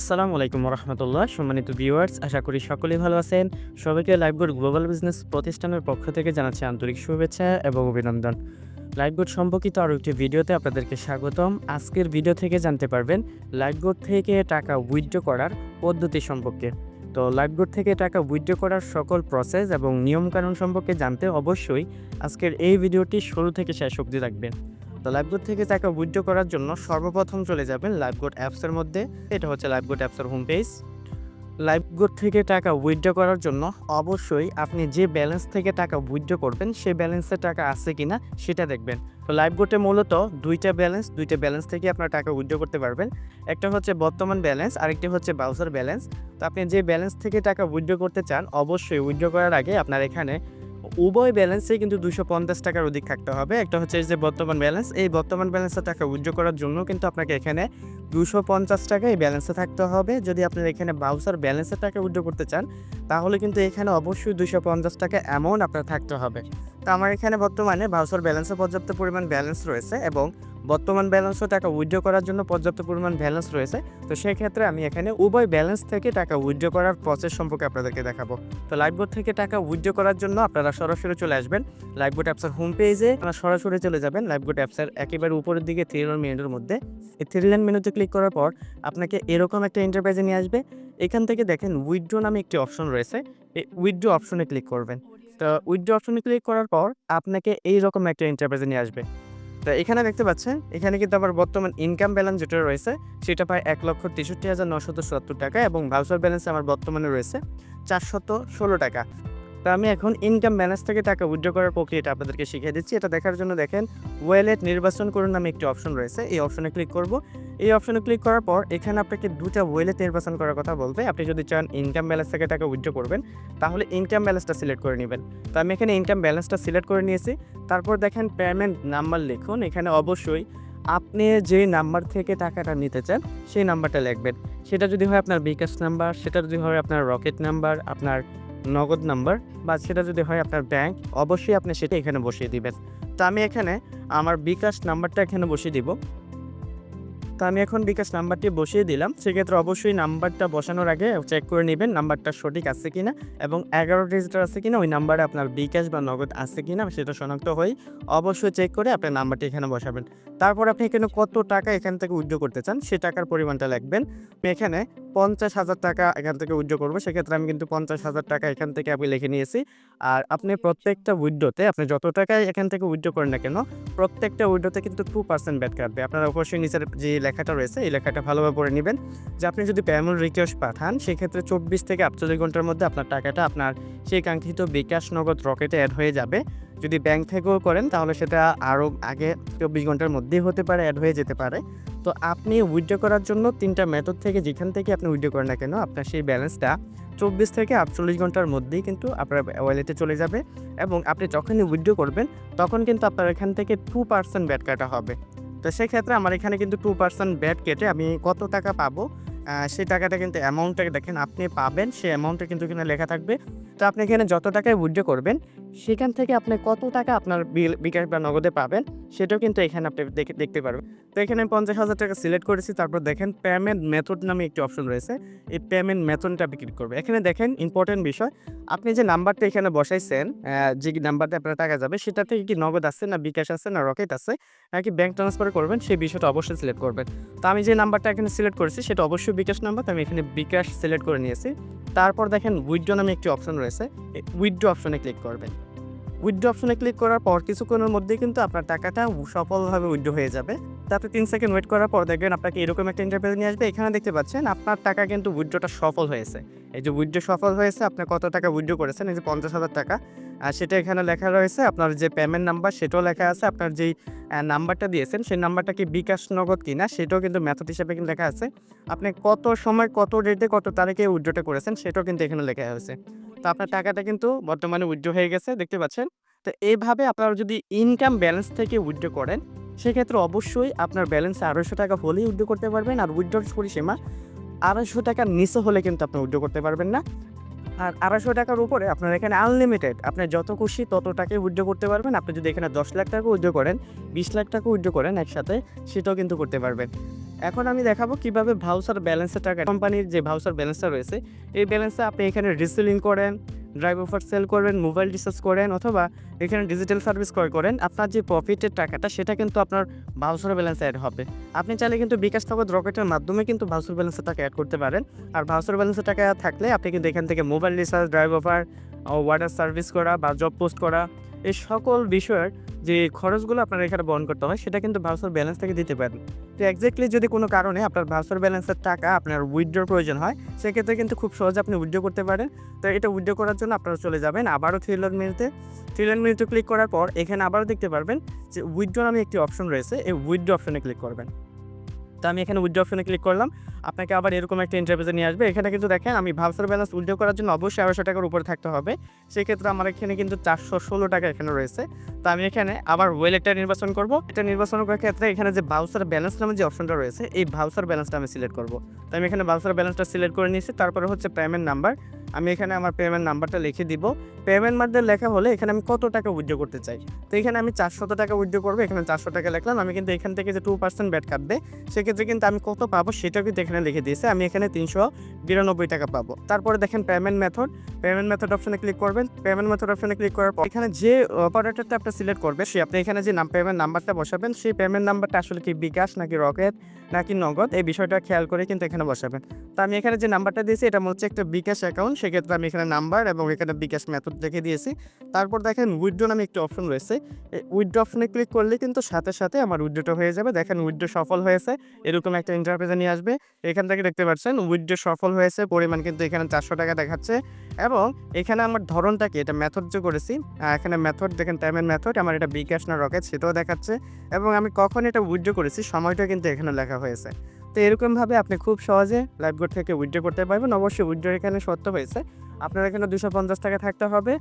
আসসালামু আলাইকুম রহমতুল্লাহ সম্মানিত ভিউয়ার্স, আশা করি সকলেই ভালো আছেন। সবাইকে লাইভগুড গ্লোবাল বিজনেস প্রতিষ্ঠানের পক্ষ থেকে জানাচ্ছি আন্তরিক শুভেচ্ছা এবং অভিনন্দন। লাইভগুড সম্পর্কিত আরও একটি ভিডিওতে আপনাদেরকে স্বাগতম। আজকের ভিডিও থেকে জানতে পারবেন লাইভগুড থেকে টাকা উইথড্র করার পদ্ধতি সম্পর্কে। তো লাইভগুড থেকে টাকা উইথড্র করার সকল প্রসেস এবং নিয়মকানুন সম্পর্কে জানতে অবশ্যই আজকের এই ভিডিওটি শুরু থেকে শেষ অবধি রাখবেন তো লাইভগুড থেকে টাকা উইথড্র করার জন্য সর্বপ্রথম চলে যাবেন লাইভগুড অ্যাপসের মধ্যে। এটা হচ্ছে লাইভগুড অ্যাপসের হোম পেজ লাইভগুড থেকে টাকা উইথড্র করার জন্য অবশ্যই আপনি যে ব্যালেন্স থেকে টাকা উইথড্র করবেন, সেই ব্যালেন্সের টাকা আছে কি না সেটা দেখবেন। তো লাইভগুডে মূলত দুইটা ব্যালেন্স দুইটা ব্যালেন্স থেকে আপনার টাকা উইথড্র করতে পারবেন। একটা হচ্ছে বর্তমান ব্যালেন্স আরেকটি হচ্ছে বাউসার ব্যালেন্স তো আপনি যে ব্যালেন্স থেকে টাকা উইথড্র করতে চান, অবশ্যই উইথড্র করার আগে আপনার এখানে উভয় ব্যালেন্সে কিন্তু দুশো পঞ্চাশ টাকার অধিক থাকতে হবে। একটা হচ্ছে যে বর্তমান ব্যালেন্স এই বর্তমান ব্যালেন্সে টাকা উজ্জ্ব করার জন্য কিন্তু আপনাকে এখানে দুশো পঞ্চাশ টাকা এই ব্যালেন্সে থাকতে হবে। যদি আপনি এখানে বাউসার ব্যালেন্সের টাকা উজ্জ্ব করতে চান, তাহলে কিন্তু এখানে অবশ্যই দুশো পঞ্চাশ টাকা অ্যামাউন্ট আপনার থাকতে হবে। তো আমার এখানে বর্তমানে বাউসার ব্যালেন্সে পর্যাপ্ত পরিমাণ ব্যালেন্স রয়েছে এবং বর্তমান ব্যালেন্সও টাকা উইথড্র করার জন্য পর্যাপ্ত পরিমাণ ব্যালেন্স রয়েছে। তো সেক্ষেত্রে আমি এখানে উভয় ব্যালেন্স থেকে টাকা উইথড্র করার প্রসেস সম্পর্কে আপনাদেরকে দেখাবো। তো লাইভবোর্ড থেকে টাকা উইথড্র করার জন্য আপনারা সরাসরি চলে আসবেন। লাইভবোর্ড অ্যাপসের হোম পেজে আপনারা সরাসরি চলে যাবেন। লাইভবোর্ড অ্যাপসের একেবারে উপরের দিকে থ্রি লাইন মেনুর মধ্যে। এই থ্রি লাইন মেনুতে ক্লিক করার পর আপনাকে এরকম একটা ইন্টারপ্রাইজে নিয়ে আসবে। এখান থেকে দেখেন উইথড্র নামে একটি অপশন রয়েছে। এই উইথড্র অপশনে ক্লিক করবেন। তো উইথড্র অপশনে ক্লিক করার পর আপনাকে এই রকম একটা ইন্টারপ্রাইজে নিয়ে আসবে। তো এখানে দেখতে পাচ্ছেন, এখানে কিন্তু আমার বর্তমান ইনকাম ব্যালেন্স যেটা রয়েছে, সেটা প্রায় এক লক্ষ তেষট্টি হাজার নশত সত্তর টাকা এবং ভাউচার ব্যালেন্স আমার বর্তমানে রয়েছে চারশত ষোলো টাকা। তো আমি এখন ইনকাম ব্যালেন্স থেকে টাকা উইথড্র করার প্রক্রিয়াটা আপনাদেরকে শিখিয়ে দিচ্ছি। এটা দেখার জন্য দেখেন ওয়েলেট নির্বাচন করুন নামে একটি অপশন রয়েছে। এই অপশনে ক্লিক করব। এই অপশনে ক্লিক করার পর এখানে আপনাকে দুটা ওয়েলেট নির্বাচন করার কথা বলবে। আপনি যদি চান ইনকাম ব্যালেন্স থেকে টাকা উইথড্র করবেন, তাহলে ইনকাম ব্যালেন্সটা সিলেক্ট করে নেবেন। তো আমি এখানে ইনকাম ব্যালেন্সটা সিলেক্ট করে নিয়েছি। তারপর দেখেন পেমেন্ট নাম্বার লিখুন। এখানে অবশ্যই আপনি যে নাম্বার থেকে টাকাটা নিতে চান, সেই নাম্বারটা লিখবেন। সেটা যদি হয় আপনার বিকাশ নাম্বার সেটা যদি হয় আপনার রকেট নাম্বার আপনার নগদ নাম্বার বা সেটা যদি হয় আপনার ব্যাংক, অবশ্যই আপনি সেটা এখানে বসিয়ে দিবেন। তো আমি এখানে আমার বিকাশ নাম্বারটা এখানে বসিয়ে দিব। তো আমি এখন বিকাশ নাম্বারটি বসিয়ে দিলাম। সেক্ষেত্রে অবশ্যই নাম্বারটা বসানোর আগে চেক করে নেবেন নাম্বারটা সঠিক আছে কিনা এবং এগারো ডিজিটার আছে কিনা, ওই নাম্বারে আপনার বিকাশ বা নগদ আছে কিনা সেটা শনাক্ত হয়ে অবশ্যই চেক করে আপনার নাম্বারটি এখানে বসাবেন। তারপর আপনি এখানে কত টাকা এখান থেকে উইথড্র করতে চান, সে টাকার পরিমাণটা লাগবেন এখানে পঞ্চাশ হাজার টাকা এখান থেকে উইথড্র করব, সেক্ষেত্রে আমি কিন্তু পঞ্চাশ হাজার টাকা এখান থেকে আমি লিখে নিয়েছি। আর আপনি প্রত্যেকটা উইথড্রোতে, আপনি যত টাকাই এখান থেকে উইথড্র করেন না কেন, প্রত্যেকটা উইথড্রোতে কিন্তু টু পার্সেন্ট ব্যাট কাটবে। আপনারা অবশ্যই নিচের যে লেখাটা রয়েছে, এই লেখাটা ভালোভাবে পড়ে নেবেন। যে আপনি যদি পেমেন্ট রিকোয়েস্ট পাঠান, সেক্ষেত্রে চব্বিশ থেকে আটচল্লিশ ঘণ্টার মধ্যে আপনার টাকাটা আপনার সেই কাঙ্ক্ষিত বিকাশ নগদ রকেটে অ্যাড হয়ে যাবে। যদি ব্যাংক থেকেও করেন, তাহলে সেটা আরও আগে চব্বিশ ঘণ্টার মধ্যেই হতে পারে অ্যাড হয়ে যেতে পারে। তো আপনি উইথড্র করার জন্য তিনটা মেথড থেকে, যেখান থেকে আপনি উইথড্র করেন না কেন, আপনার সেই ব্যালেন্সটা চব্বিশ থেকে আটচল্লিশ ঘণ্টার মধ্যেই কিন্তু আপনার ওয়ালেটে চলে যাবে। এবং আপনি যখনই উইথড্র করবেন, তখন কিন্তু আপনার এখান থেকে টু পার্সেন্ট ব্যাট কাটা হবে। তো সেক্ষেত্রে আমার এখানে কিন্তু টু পার্সেন্ট ব্যাট কেটে আমি কত টাকা পাবো? সেই টাকাটা কিন্তু অ্যামাউন্টটা দেখেন আপনি পাবেন, সেই অ্যামাউন্টটা কিন্তু এখানে লেখা থাকবে। তো আপনি এখানে যত টাকায় উইথড্র করবেন সেখান থেকে আপনি কত টাকা আপনার বিল, বিকাশ বা নগদে পাবেন, সেটাও কিন্তু এখানে আপনি দেখে, দেখতে পারবেন। তো এখানে আমি পঞ্চাশ হাজার টাকা সিলেক্ট করেছি, তারপর দেখেন পেমেন্ট মেথড নামে একটি অপশন রয়েছে। এই পেমেন্ট মেথডটা আপনি ক্লিক করবে এখানে দেখেন ইম্পর্টেন্ট বিষয়, আপনি যে নাম্বারটা এখানে বসাইছেন যে নাম্বারটা আপনার টাকা যাবে, সেটা থেকে কি নগদ আছে না বিকাশ আছে না রকেট আছে, নাকি ব্যাংক ট্রান্সফার করবেন, সেই বিষয়টা অবশ্যই সিলেক্ট করবেন। তো আমি যে নাম্বারটা এখানে সিলেক্ট করেছি, সেটা অবশ্যই বিকাশ নাম্বার তো আমি এখানে বিকাশ সিলেক্ট করে নিয়েছি। তারপর দেখেন উইথড্র নামে একটি অপশন রয়েছে উইথড্র অপশনে ক্লিক করবেন। উইথড্র অপশনে ক্লিক করার পর কিছুক্ষণের মধ্যে কিন্তু আপনার টাকাটা সফলভাবে উইথড্র হয়ে যাবে। তাতে তিন সেকেন্ড ওয়েট করার পর দেখবেন আপনাকে এরকম একটা ইন্টারপ্রেস নিয়ে আসবে। এখানে দেখতে পাচ্ছেন আপনার টাকা কিন্তু উইথড্রটা সফল হয়েছে। এই যে উইথড্র সফল হয়েছে, আপনি কত টাকা উইথড্র করেছেন? এই যে পঞ্চাশ হাজার টাকা। আর সেটা এখানে লেখা রয়েছে, আপনার যে পেমেন্ট নাম্বার সেটাও লেখা আছে। আপনার যেই নাম্বারটা দিয়েছেন, সেই নাম্বারটা কি বিকাশ নগদ কিনা, সেটাও কিন্তু মেথড হিসেবে কিন্তু লেখা আছে। আপনি কত সময়, কত ডেটে কত তারিখে উইথড্রটা করেছেন, সেটাও কিন্তু এখানে লেখা হয়েছে তো আপনার টাকাটা কিন্তু বর্তমানে উইথড্র হয়ে গেছে, দেখতে পাচ্ছেন। তো এইভাবে আপনারা যদি ইনকাম ব্যালেন্স থেকে উইথড্র করেন, সেক্ষেত্রে অবশ্যই আপনার ব্যালেন্সে আড়াইশো টাকা হলেই উইথড্র করতে পারবেন আর উইথড্র পরিসীমা আড়াইশো টাকার নিচে হলে কিন্তু আপনি উইথড্র করতে পারবেন না। আর আড়াইশো টাকার উপরে আপনার এখানে আনলিমিটেড আপনি যত খুশি তত টাকায় উইথড্র করতে পারবেন। আপনি যদি এখানে দশ লাখ টাকা উইথড্র করেন, বিশ লাখ টাকা উইথড্র করেন একসাথে, সেটাও কিন্তু করতে পারবেন। এখন আমি দেখাবো কীভাবে ভাউচার ব্যালেন্সের টাকা কোম্পানির যে ভাউচার ব্যালেন্সটা রয়েছে, এই ব্যালেন্সে আপনি এখানে রিসেলিং করেন, ড্রাইভ অফার সেল করবেন মোবাইল রিচার্জ করেন, অথবা এখানে ডিজিটাল সার্ভিস ক্রয় করেন, আপনার যে প্রফিটের টাকাটা সেটা কিন্তু আপনার ভাউচার ব্যালেন্সে অ্যাড হবে। আপনি চাইলে কিন্তু বিকাশ নগদ রকেটের মাধ্যমে কিন্তু ভাউচার ব্যালেন্সের টাকা অ্যাড করতে পারেন, আর ভাউচার ব্যালেন্সের টাকা থাকলে আপনি কিন্তু এখান থেকে mobile recharge, drive offer water service করা বা জব পোস্ট করা এই সকল বিষয়ের যে খরচগুলো আপনার এখানে বহন করতে হয়, সেটা কিন্তু ভাউচার ব্যালেন্স থেকে দিতে পারেন। তো এক্স্যাক্টলি যদি কোনো কারণে আপনার ভাউচার ব্যালেন্সের টাকা আপনার উইথড্রোর প্রয়োজন হয়, সেক্ষেত্রে কিন্তু খুব সহজে আপনি উইথড্রো করতে পারেন। তো এটা উইথড্রো করার জন্য আপনারা চলে যাবেন আবারও থ্রিলার মিনিটে থ্রিলার মিনিটে ক্লিক করার পর এখানে আবারও দেখতে পারবেন যে উইথড্রো নামে একটি অপশন রয়েছে, এই উইথড্রো অপশনে ক্লিক করবেন। তো আমি এখানে উইথড্রো অপশনে ক্লিক করলাম। আপনাকে আবার এরকম একটা ইন্টারভিউতে নিয়ে আসবে। এখানে কিন্তু দেখেন, আমি ভাউচার ব্যালেন্স উইথড্রো করার জন্য অবশ্যই আড়াইশো টাকার উপরে থাকতে হবে। সেক্ষেত্রে আমার এখানে কিন্তু চারশো ষোলো টাকা এখানে রয়েছে। তো আমি এখানে আবার ওয়েলেটটা নির্বাচন করব। এটা নির্বাচন করার ক্ষেত্রে এখানে যে ভাউসার ব্যালেন্স নামে যে অপশনটা রয়েছে, এই ভাউসার ব্যালেন্সটা আমি সিলেক্ট করব। তো আমি এখানে ভাউসার ব্যালেন্সটা সিলেক্ট করে নিয়েছি। তারপরে হচ্ছে পেমেন্ট নাম্বার আমি এখানে আমার পেমেন্ট নাম্বারটা লিখে দিব। পেমেন্ট মাধ্যমে লেখা হলে এখানে আমি কত টাকা উইথড্রো করতে চাই? তো এখানে আমি চারশো টাকা উইথড্রো করব, এখানে চারশো টাকা লিখলাম। আমি কিন্তু এখান থেকে যে টু পার্সেন্ট ব্যাট কাটবে, সেক্ষেত্রে কিন্তু আমি কত পাবো সেটাও কিন্তু এখানে লিখে দিয়েছে। আমি এখানে তিনশো বিরানব্বই টাকা পাবো। তারপরে দেখেন পেমেন্ট মেথড পেমেন্ট মেথড অপশনে ক্লিক করবেন। পেমেন্ট মেথড অপশনে ক্লিক করার পর এখানে যে অপারেটরটা আপনি সিলেক্ট করবে, সে আপনি এখানে যে নাম পেমেন্ট নাম্বারটা বসাবেন, সেই পেমেন্ট নাম্বারটা আসলে কি বিকাশ নাকি রকেট নাকি নগদ? এই বিষয়টা খেয়াল করে কিন্তু এখানে বসাবেন। তো আমি এখানে যে নাম্বারটা দিয়েছি, এটা হচ্ছে একটা বিকাশ অ্যাকাউন্ট সেক্ষেত্রে আমি এখানে নাম্বার এবং এখানে বিকাশ মেথড দেখে দিয়েছি। তারপর দেখেন উইথড্রো নামে একটি অপশন রয়েছে। এই উইথড্রো অপশনে ক্লিক করলে কিন্তু সাথে সাথে আমার উইথড্রোটা হয়ে যাবে। দেখেন উইথড্রো সফল হয়েছে। এরকম একটা ইন্টারপ্রেজে নিয়ে আসবে। এখান থেকে দেখতে পাচ্ছেন উইথড্রো সফল হয়েছে। পরিমাণ কিন্তু এখানে চারশো টাকা দেখাচ্ছে। এবং এখানে আমার ধরনটা কি? এটা মেথড যে করেছি এখানে মেথড দেখেন পেমেন্ট মেথড আমার এটা বিকাশ না রকেট সেটাও দেখাচ্ছে। এবং আমি কখন এটা উইড্রো করেছি, সময়টা কিন্তু এখানে লেখা হয়েছে। তো এরকমভাবে আপনি খুব সহজে লাইভবোর্ড থেকে উইথড্র করতে পারবেন। অবশ্যই উইথড্র এখানে সত্য হয়েছে। আপনার এখানে দুশো পঞ্চাশ টাকা থাকতে হবে।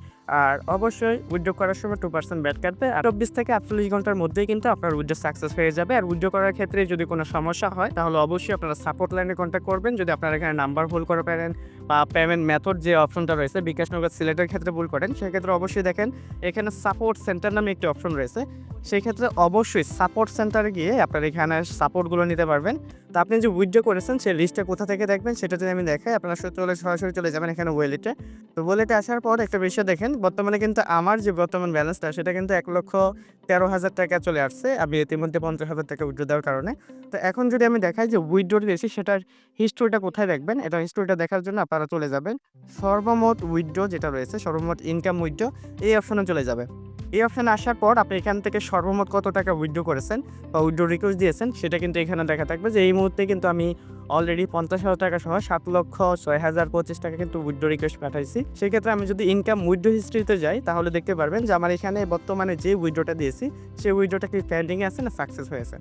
আর অবশ্যই উইথড্রো করার সময় টু পার্সেন্ট ব্যাট কাটবে। আর চব্বিশ থেকে আটচল্লিশ ঘণ্টার মধ্যেই কিন্তু আপনার উইথড্রো সাকসেস হয়ে যাবে। আর উইথড্রো করার ক্ষেত্রে যদি কোনো সমস্যা হয়, তাহলে অবশ্যই আপনারা সাপোর্ট লাইনে কন্ট্যাক্ট করবেন। যদি আপনারা এখানে নাম্বার ভুল করে পারেন বা পেমেন্ট মেথড যে অপশনটা রয়েছে, বিকাশ নগর সিলেটের ক্ষেত্রে ভুল করেন, সেক্ষেত্রে অবশ্যই দেখেন, এখানে সাপোর্ট সেন্টার নামে একটি অপশন রয়েছে। সেই ক্ষেত্রে অবশ্যই সাপোর্ট সেন্টারে গিয়ে আপনারা এখানে সাপোর্টগুলো নিতে পারবেন। তো আপনি যে উইথড্রো করেছেন, সেই লিস্টটা কোথা থেকে দেখবেন সেটা যদি আমি দেখাই, আপনারা চলে, সরাসরি চলে যাবেন এখানে ওয়েলেটে তো ওয়েলেটে আসার পর একটা বিষয় দেখেন, বর্তমানে কিন্তু আমার যে বর্তমান ব্যালেন্সটা সেটা কিন্তু এক লক্ষ তেরো হাজার টাকা চলে আসছে। আমি ইতিমধ্যে পঞ্চাশ হাজার টাকা উইথড্রো দেওয়ার কারণে। তো এখন যদি আমি দেখাই যে উইথড্রো দিয়েছি সেটার হিস্টোরিটা কোথায় দেখবেন? এটা হিস্টোরিটা দেখার জন্য আপনারা চলে যাবেন। সর্বমোট উইথড্রো যেটা রয়েছে, সর্বমোট ইনকাম উইথড্রো এই অপশনে চলে যাবে। এই অপশানে আসার পর আপনি এখান থেকে সর্বমোট কত টাকা উইথড্রো করেছেন বা উইথড্রো রিকোয়েস্ট দিয়েছেন, সেটা কিন্তু এখানে দেখা থাকবে যে এই মুহূর্তে কিন্তু আমি অলরেডি পঞ্চাশ হাজার টাকা সহ সাত লক্ষ ছয় হাজার পঁচিশ টাকা কিন্তু উইথড্রো রিকোয়েস্ট পাঠাইছি। সেক্ষেত্রে আমি যদি ইনকাম উইথড্রো হিস্ট্রিতে যাই, তাহলে দেখতে পারবেন যে আমার এখানে বর্তমানে যে উইথড্রোটা দিয়েছি, সেই উইথড্রোটা কি পেন্ডিংয়ে আছে না সাকসেস হয়েছে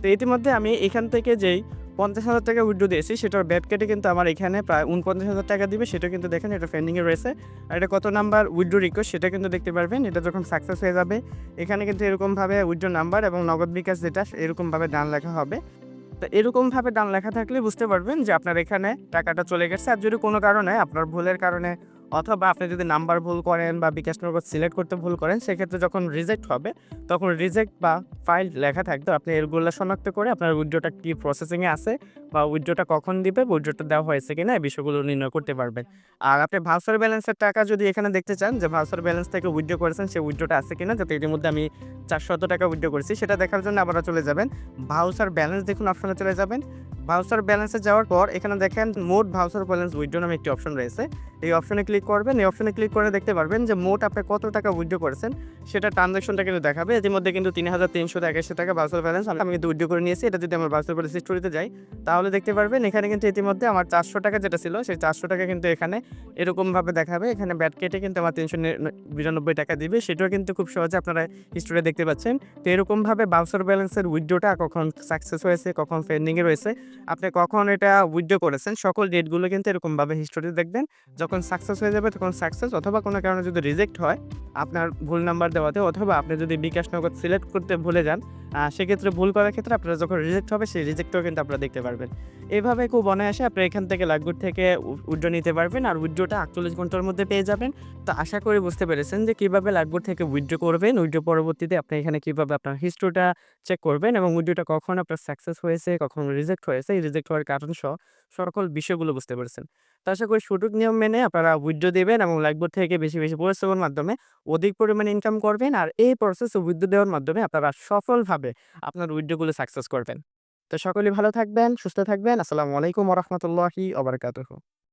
তো ইতিমধ্যে আমি এখান থেকে যেই পঞ্চাশ হাজার টাকা উইথড্রো দিয়েছি, সেটার ব্যাট কেটে কিন্তু আমার এখানে প্রায় উনপঞ্চাশ হাজার টাকা দিবে, সেটা কিন্তু দেখেন এটা পেন্ডিংয়ে রয়েছে। আর এটা কত নাম্বার উইথড্রো রিকোয়েস্ট সেটা কিন্তু দেখতে পারবেন, এটা যখন সাকসেস হয়ে যাবে, এখানে কিন্তু এরকমভাবে উইথড্রো নাম্বার এবং নগদ বিকাশ যেটা, এরকমভাবে ডান লেখা হবে। তো এরকমভাবে ডান লেখা থাকলে বুঝতে পারবেন যে আপনার এখানে টাকাটা চলে গেছে, আর যদি কোনো কারণে, আপনার ভুলের কারণে অথবা আপনি যদি নাম্বার ভুল করেন বা বিকাশ নগদ সিলেক্ট করতে ভুল করেন, সেক্ষেত্রে যখন রিজেক্ট হবে, তখন রিজেক্ট বা ফাইল লেখা থাকতো আপনি এরগুলো শনাক্ত করে আপনার উইড্রোটা কী প্রসেসিংয়ে আছে বা উইড্রোটা কখন দিবে উইড্রোটা দেওয়া হয়েছে কিনা, এই বিষয়গুলো নির্ণয় করতে পারবেন। আর আপনি ভাউচার ব্যালেন্সের টাকা যদি এখানে দেখতে চান যে ভাউচার ব্যালেন্স থেকে উইড্রো করেছেন সেই উইড্রোটা আছে কিনা, যাতে এটির মধ্যে আমি চারশত টাকা উইড্রো করেছি, সেটা দেখার জন্য আবার চলে যাবেন। ভাউচার ব্যালেন্স দেখুন, অপশনে চলে যাবেন। ভাউচার ব্যালেন্সে যাওয়ার পর, এখানে দেখেন মোট ভাউচার ব্যালেন্স উইড্রো নামে একটি অপশন রয়েছে। এই অপশনে ক্লিক করবেন, এই অপশনে ক্লিক করে দেখতে পারবেন যে মোট আপনি কত টাকা উইড্রো করেছেন। সেটা ট্রানজাকশনটা কিন্তু দেখাবে ইতিমধ্যে কিন্তু তিন হাজার তিনশো একাশি টাকা ভাউচার ব্যালেন্স আমি কিন্তু উইড্রো করে নিয়েছি। এটা যদি আমার ভাউচার ব্যালেন্স স্টোরিতে যাই, তাহলে দেখতে পারবেন এখানে কিন্তু ইতিমধ্যে আমার চারশো টাকা যেটা ছিল, সেই চারশো টাকা কিন্তু এখানে এরকমভাবে দেখাবে। এখানে ব্যাট কেটে কিন্তু আমার তিনশো বিরানব্বই টাকা দিবে। সেটাও কিন্তু খুব সহজে আপনারা হিস্টোরি দেখতে পাচ্ছেন। তো এরকমভাবে ভাউচার ব্যালেন্সের উইড্রোটা কখন সাকসেস হয়েছে, কখন পেন্ডিংয়ে রয়েছে আপনি কখন এটা উইথড্র করেছেন, সকল ডেটগুলো কিন্তু এরকমভাবে হিস্টোরি দেখবেন। যখন সাকসেস হয়ে যাবে তখন সাকসেস অথবা কোনো কারণে যদি রিজেক্ট হয়, আপনার ভুল নাম্বার দেওয়াতে অথবা আপনি যদি বিকাশ নগদ সিলেক্ট করতে ভুলে যান সেক্ষেত্রে ভুল করার ক্ষেত্রে আপনারা যখন রিজেক্ট হবে, সেই রিজেক্টও কিন্তু আপনারা দেখতে পারবেন। এভাবে খুব অনায়াসে আপনারা এখান থেকে লাইকগুড থেকে উইড্রো নিতে পারবেন আর উইড্রোটা আটচল্লিশ ঘণ্টার মধ্যে পেয়ে যাবেন। তো আশা করি বুঝতে পেরেছেন যে কীভাবে লাইকগুড থেকে উইড্রো করবেন উইড্রো পরবর্তীতে আপনি এখানে কীভাবে আপনার হিস্ট্রিটা চেক করবেন এবং উইড্রোটা কখন আপনার সাকসেস হয়েছে, কখন রিজেক্ট হয়েছে, এই রিজেক্ট হওয়ার কারণ সহ সকল বিষয়গুলো বুঝতে পেরেছেন। তো আশা করি সঠিক নিয়ম মেনে আপনারা উইড্রো দেবেন এবং লাইকবোর্ড থেকে বেশি বেশি পরিশ্রমের মাধ্যমে অধিক পরিমাণে ইনকাম করবেন আর এই প্রসেসে উইড্রো দেওয়ার মাধ্যমে আপনারা সফলভাবে আপনার উইড্রোগুলো সাকসেস করবেন। তো সকলেই ভালো থাকবেন সুস্থ থাকবেন। আসসালামু আলাইকুম রহমতুল্লাহি ওবরাকাতুহু